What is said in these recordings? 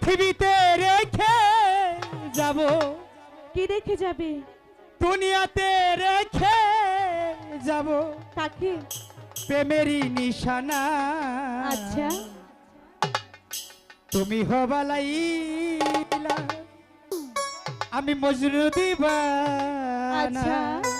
পৃথিবীতে রেখে যাব। কি রেখে যাবে? দুনিয়াতে রেখে যাব। তাকে প্রেমেরই নিশানা। আচ্ছা। তুমি হবালাইলা আমি মজনু দিবানা। আচ্ছা।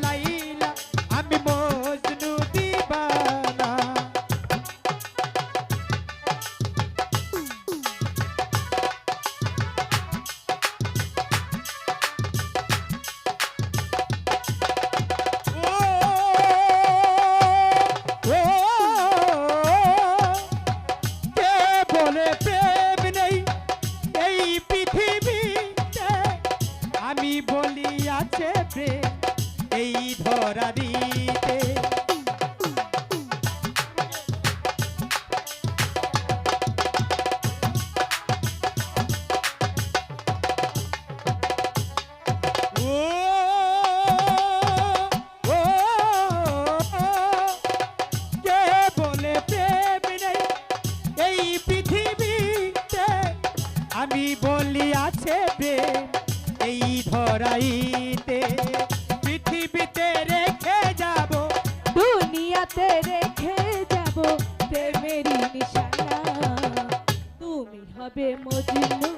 ধরা দিতে আমি বলি আছে এই ধরাইতে হবে মজিনু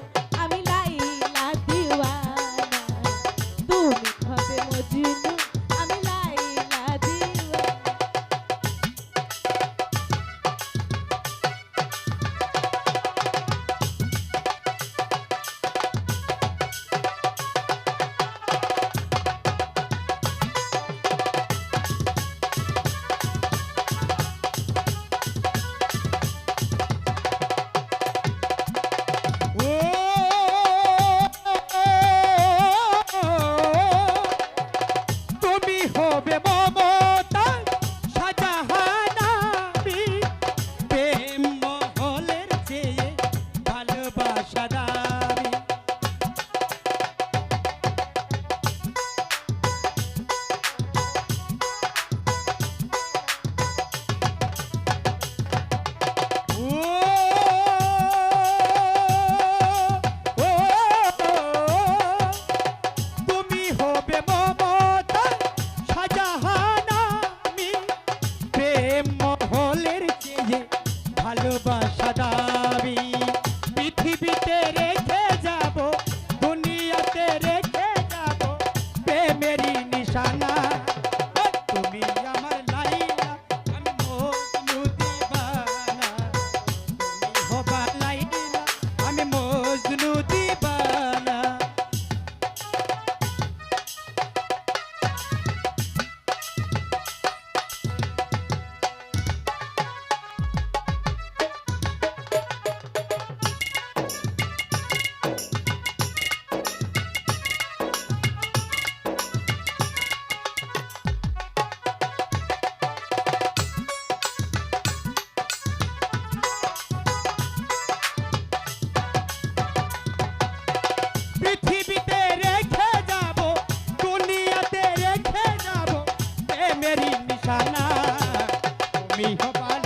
Shana. Papai.